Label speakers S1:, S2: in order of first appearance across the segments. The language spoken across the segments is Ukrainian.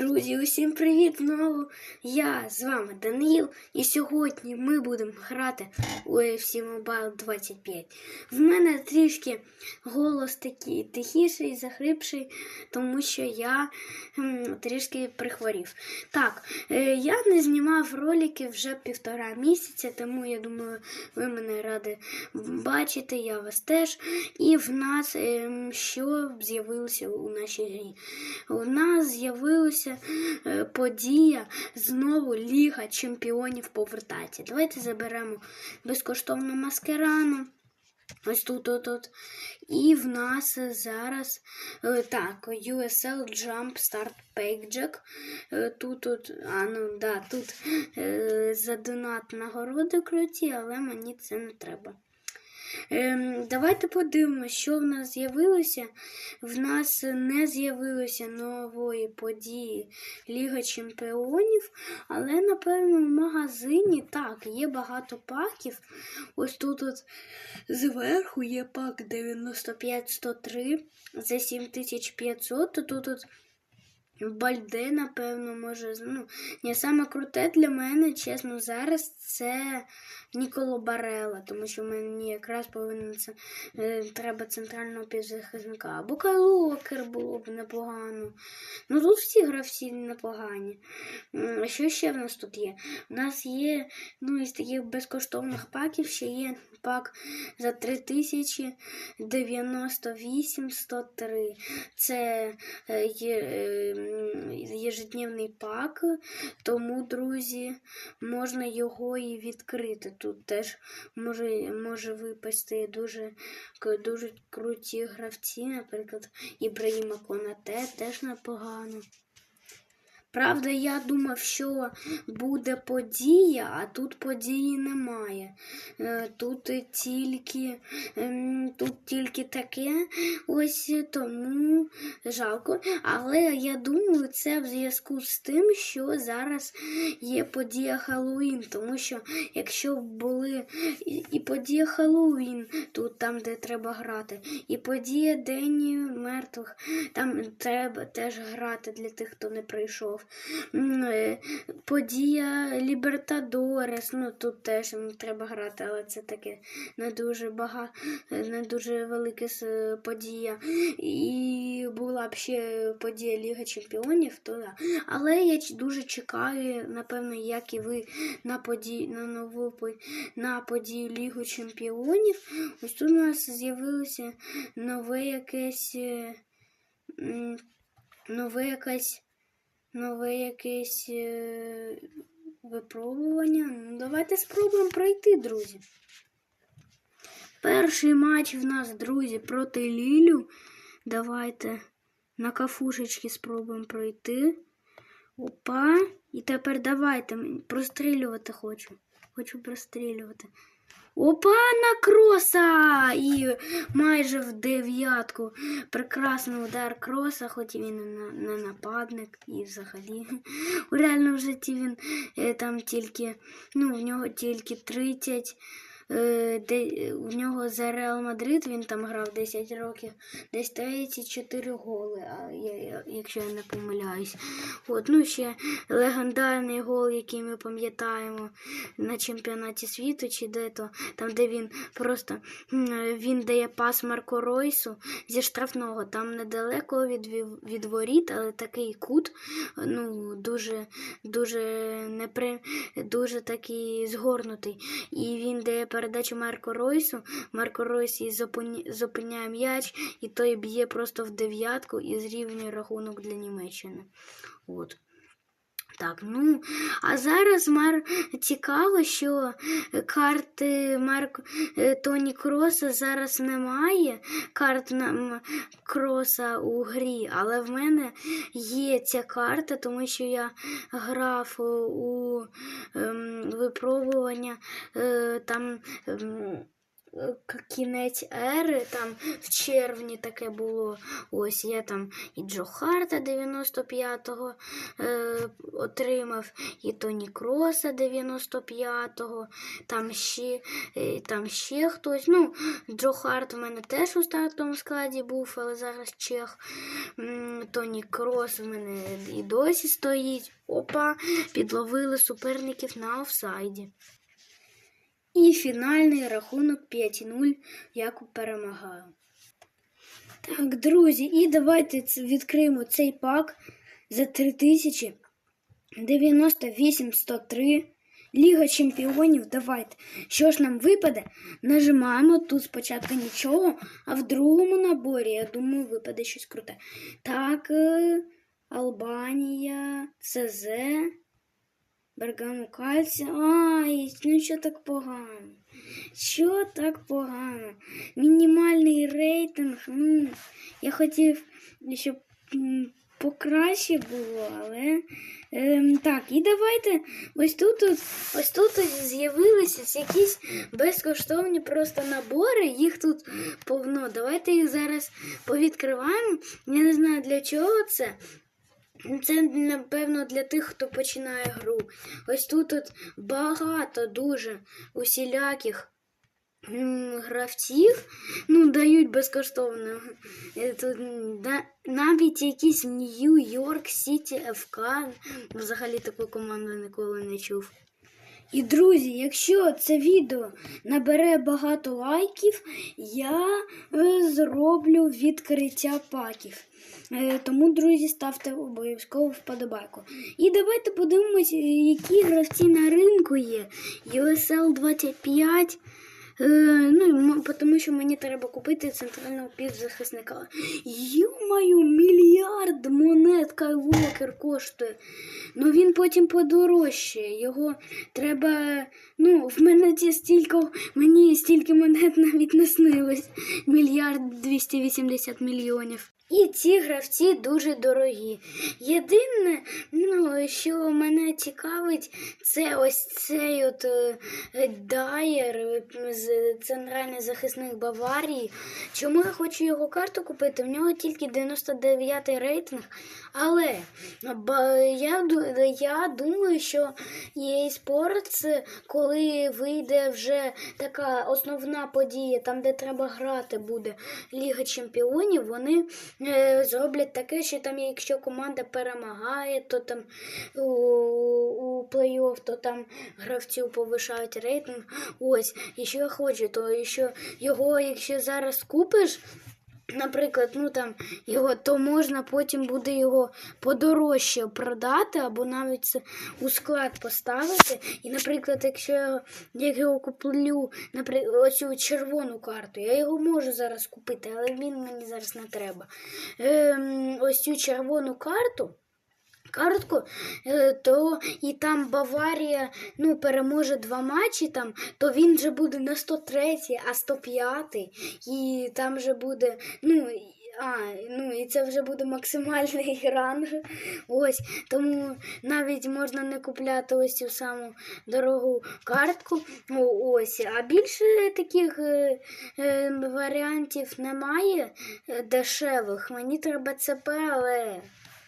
S1: Друзі, усім привіт знову! Я з вами Даниїл, і сьогодні ми будемо грати у UFC Mobile 25. В мене трішки голос такий тихіший, захрипший, тому що я м, трішки прихворів. Так, е, я не знімав ролики вже півтора місяця, тому я думаю, ви мене раді бачити, я вас теж. І в нас ем, що з'явилося у нашій грі? У нас з'явилася е, подія знову Ліга Чемпіонів повертається. Давайте заберемо безкоштовну маскерану. Ось тут, тут, тут. І в нас зараз е, так, USL Jump Start Payjack. Е, Тут, тут, а, ну, да, тут за донат нагороди круті, але мені це не треба. Ем, давайте подивимося, що в нас з'явилося. В нас не з'явилося нової події Ліга Чемпіонів, але, напевно, в магазині так, є багато паків. Ось тут от зверху є пак 95-103 за 7500, то тут от Бальде, напевно, може. Ну, не саме круте для мене, чесно, зараз це Ніколо Барела, тому що мені якраз повинен це е, треба центрального півзахисника. Або Кайлокер було б непогано. Ну тут всі гравці непогані. М, Що ще в нас тут є? У нас є, ну, із таких безкоштовних паків ще є пак за 3098 103. Це е, є, е, м, єжедневний пак, тому, друзі, можна його і відкрити. Тут теж може, може випасти дуже, дуже круті гравці, наприклад, Ібраїма Конате теж непогано. Правда, я думав, що буде подія, а тут події немає. Е, Тут тільки, ем, тут тільки таке, ось тому жалко. Але я думаю, це в зв'язку з тим, що зараз є подія Хеллоуін, тому що якщо були і подія Хеллоуін, тут там, де треба грати, і подія День мертвих, там треба теж грати для тих, хто не прийшов. М, е, Подія Лібертадорес, ну тут теж треба грати, але це таке не дуже багато, не дуже велика подія. І була б ще подія Ліга Чемпіонів, то да. Але я дуже чекаю, напевно, як і ви на подію на нову на подію Лігу Чемпіонів. Ось тут у нас з'явилося нове якесь. е, Нове якесь нове якесь е, випробування. Ну, давайте спробуємо пройти, друзі. Перший матч в нас, друзі, проти Лілю. Давайте на кафушечки спробуємо пройти. Опа. І тепер давайте. Прострілювати хочу. Хочу прострілювати. Опа, на кроса! І майже в дев'ятку. Прекрасний удар кроса, хоч і він не нападник і взагалі. У реальному житті він е, там тільки, ну, в нього тільки 30. Е, Де, у нього за Реал Мадрид він там грав 10 років, десь 34 голи, а я, якщо я не помиляюсь. От, ну ще легендарний гол, який ми пам'ятаємо на чемпіонаті світу, чи де то, там, де він просто він дає пас Марко Ройсу зі штрафного, там недалеко від, від воріт, але такий кут, ну, дуже, дуже непри, дуже такий згорнутий. І він дає передачу Марко Ройсу. Марко Ройс і зупиня- зупиняє м'яч, і той б'є просто в дев'ятку і зрівнює рахунок для Німеччини. От. Так, ну, а зараз Мар цікаво, що карти Марк е, Тоні Кроса зараз немає. Карт на Кроса у грі, але в мене є ця карта, тому що я грав у, ем, випробування е, там. ем, кінець ери, там в червні таке було. Ось я там і Джо Харта 95-го е, отримав, і Тоні Кроса 95-го, там ще, е, там ще хтось. Ну, Джо Харт в мене теж у стартовому складі був, але зараз чех. Тоні Крос в мене і досі стоїть. Опа, підловили суперників на офсайді. І фінальний рахунок 5-0, як перемагаю. Так, друзі, і давайте відкриємо цей пак за 3098 103. Ліга чемпіонів, давайте. Що ж нам випаде? Нажимаємо тут спочатку нічого, а в другому наборі, я думаю, випаде щось круте. Так, е, Албанія, ЦЗ, Бергамо Кальці. Ай, ну що так погано? Що так погано? Мінімальний рейтинг. Ну, я хотів, щоб покраще було, але ем, так, і давайте ось тут, ось тут з'явилися якісь безкоштовні просто набори, їх тут повно. Давайте їх зараз повідкриваємо. Я не знаю для чого це. Це, напевно, для тих, хто починає гру. Ось тут от багато дуже усіляких гравців ну, дають безкоштовно. Е, Тут навіть якийсь Нью-Йорк Сіті ФК. Взагалі таку команду ніколи не чув. І друзі, якщо це відео набере багато лайків, я е, зроблю відкриття паків. Е, тому, друзі, ставте обов'язково вподобайку. І давайте подивимось, е, які гравці на ринку є. USL 25. Е, ну, тому що мені треба купити центрального півзахисника. Йомаю, мільярд монет кайвокер коштує. Ну він потім подорожчає. Його треба. Ну, в мене ті стільки, мені стільки монет навіть не снилось. Мільярд 280 мільйонів. І ці гравці дуже дорогі. Єдине, ну, що мене цікавить, це ось цей от е, Дайер е, з центральний захисник Баварії. Чому я хочу його карту купити? В нього тільки 99-й рейтинг. Але я, я думаю, що EA Sports, коли вийде вже така основна подія, там, де треба грати буде Ліга Чемпіонів, вони зроблять таке, що там, якщо команда перемагає, то там у, у плей-офф, то там гравців повишають рейтинг. Ось, і що я хочу, то що його, якщо зараз купиш. Наприклад, ну там його, то можна потім буде його подорожче продати, або навіть у склад поставити. І, наприклад, якщо я як його куплю, наприклад, оцю червону карту, я його можу зараз купити, але він мені зараз не треба. Ем, ось цю червону карту. Картку, е, то і там Баварія ну, переможе два матчі, там, то він же буде не 103, а 105. І там же буде, ну, а, ну і це вже буде максимальний ранг. Ось. Тому навіть можна не купляти ось цю саму дорогу картку. Ось. А більше таких е, е, варіантів немає е, дешевих. Мені треба ЦП, але.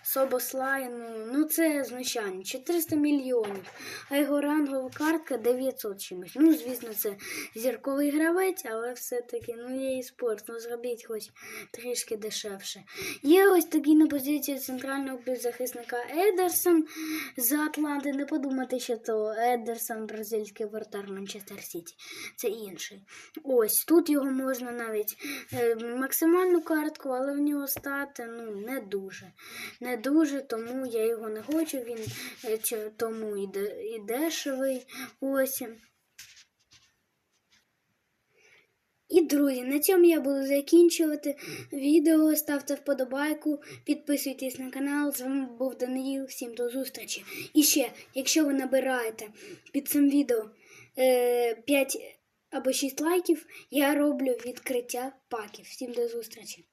S1: Собослай, ну, це знущання. 400 мільйонів. А його рангова картка 900 чимось. Ну, звісно, це зірковий гравець, але все-таки, ну, є і спорт, ну зробіть хоч трішки дешевше. Є ось такий на позиції центрального півзахисника Едерсон з Атланти. Не подумати, що то Едерсон, бразильський вратар Манчестер Сіті. Це інший. Ось тут його можна навіть е, максимальну картку, але в нього стати ну, не дуже. Не дуже, тому я його не хочу. Він е, тому і, дешевий. Ось. І друзі, на цьому я буду закінчувати відео. Ставте вподобайку, підписуйтесь на канал. З вами був Даниїл. Всім до зустрічі. І ще, якщо ви набираєте під цим відео е, 5 або 6 лайків, я роблю відкриття паків. Всім до зустрічі.